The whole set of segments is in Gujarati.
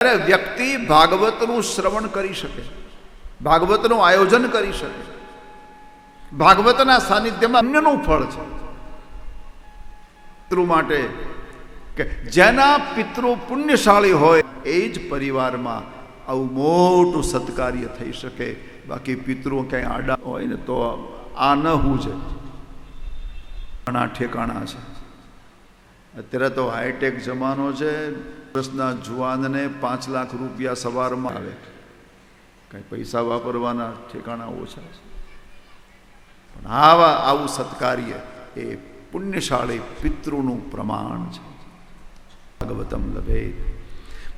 ત્યારે વ્યક્તિ ભાગવતનું શ્રવણ કરી શકે, ભાગવતનું આયોજન કરી શકે. ભાગવતના સાનિધ્યમાં અન્યનું ફળ છે. પિતૃ માટે કે જેના પિતૃ પુણ્યશાળી હોય, એ જ પરિવારમાં આવું મોટું સત્કાર્ય થઈ શકે. બાકી પિતૃ ક્યાંય આડા હોય ને તો આ ન હું છે. ઘણા ઠેકાણા છે. અત્યારે તો હાઈટેક જમાનો છે. વર્ષના જુવાનને પાંચ લાખ રૂપિયા સવારમાં આવે. કાંઈ પૈસા વાપરવાના ઠેકાણા ઓછા છે. પણ આવા, આવું સત્કાર્ય એ પુણ્યશાળી પિતૃનું પ્રમાણ છે. ભાગવતમ લભે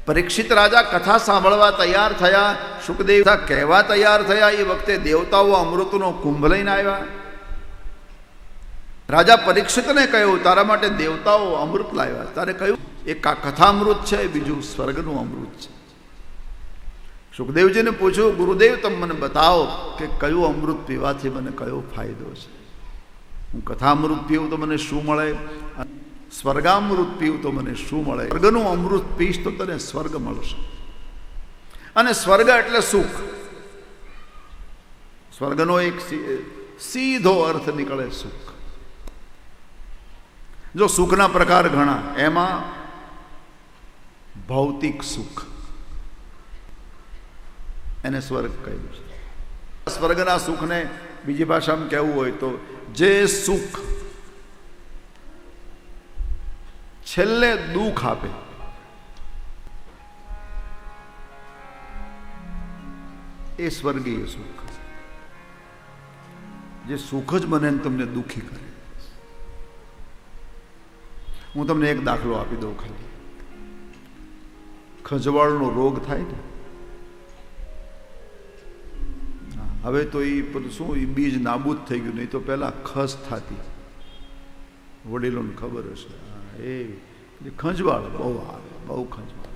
પરીક્ષિત રાજા કથા સાંભળવા તૈયાર થયા, સુખદેવ કહેવા તૈયાર થયા. એ વખતે દેવતાઓ અમૃતનો કુંભ લઈને આવ્યા. રાજા પરીક્ષિતને કહ્યું, તારા માટે દેવતાઓ અમૃત લાવ્યા. તારે કહ્યું, એક આ કથામૃત છે, બીજું સ્વર્ગનું અમૃત છે. સુખદેવજીને પૂછ્યું, ગુરુદેવ, તમે મને બતાવો કે કયું અમૃત પીવાથી મને કયો ફાયદો છે? હું કથામૃત પીવું તો મને શું મળે? સ્વર્ગામૃત પીવું તો મને શું મળે? સ્વર્ગનું અમૃત પીશ તો તને સ્વર્ગ મળશે. અને સ્વર્ગ એટલે સુખ. સ્વર્ગનો એક સીધો અર્થ નીકળે સુખ. જો સુખના પ્રકાર ઘણા, એમાં ભૌતિક સુખ. એને સ્વર્ગ કહ્યું છે. સ્વર્ગના સુખને બીજી ભાષામાં કહેવું હોય તો જે સુખ છેલ્લે દુઃખ આપે, એ સ્વર્ગીય સુખ. જે સુખ જ મને તમને દુઃખી કરે. હું તમને એક દાખલો આપી દઉં ખાલી. ખજવાળનો રોગ થાય ને? હવે તો એ શું એ બીજ નાબૂદ થઈ ગયું, નહીં તો પહેલાં ખસ થતી. વડીલોને ખબર હશે. એ ખંજવાળ, બહુ આવે, બહુ ખંજવાળ.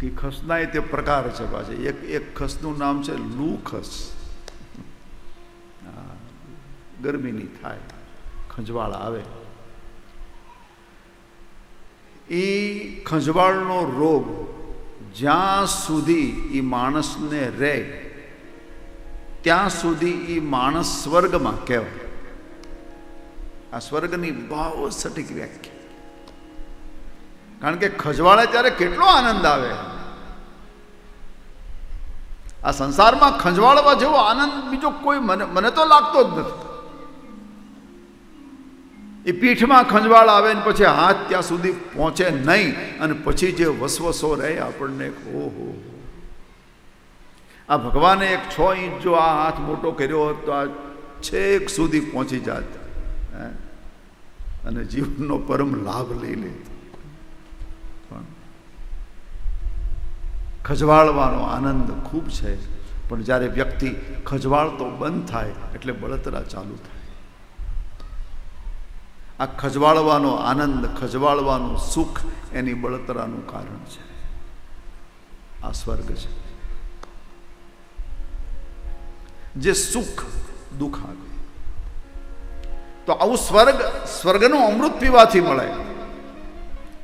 કે ખસના તે પ્રકાર છે પાછા. એક એક ખસનું નામ છે લૂ ખસ ગરમીની થાય, ખંજવાળ આવે. એ ખંજવાળનો રોગ જ્યાં સુધી એ માણસને રહે, ત્યાં સુધી એ માણસ સ્વર્ગમાં કહેવાય. આ સ્વર્ગની બહુ સટીક વ્યાખ્યા કારણ કે ખજવાળે ત્યારે કેટલો આનંદ આવે. આ સંસારમાં ખંજવાળવા જેવો આનંદ બીજો કોઈ મને મને તો લાગતો જ નથી. એ પીઠમાં ખંજવાળ આવે ને પછી હાથ ત્યાં સુધી પહોંચે નહીં અને પછી જે વસવસો રહે આપણને ઓહો આ ભગવાને એક છ ઇંચ જો આ હાથ મોટો કર્યો હોત તો આ છેક સુધી પહોંચી જાત. અને જીવનનો પરમ લાભ લઈ લે. પણ ખજવાળવાનો આનંદ ખૂબ છે. પણ જ્યારે વ્યક્તિ ખજવાળતો બંધ થાય, એટલે બળતરા ચાલુ થાય. આ ખજવાળવાનો આનંદ, ખજવાળવાનું સુખ એની બળતરાનું કારણ છે. આ સ્વર્ગ છે. જે સુખ દુઃખ આવે તો આવું સ્વર્ગ, સ્વર્ગનું અમૃત પીવાથી મળે.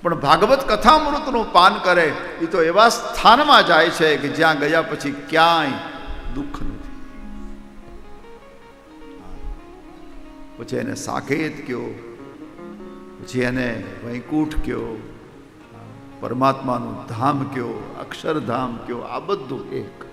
પણ ભાગવત કથામૃતનું પાન કરે એ તો એવા સ્થાનમાં જાય છે કે જ્યાં ગયા પછી ક્યાંય દુઃખ નથી. પછી એને સાકેત કયો એને વૈકુંઠ કયો પરમાત્માનું ધામ કયો અક્ષરધામ કયો આ બધું એક.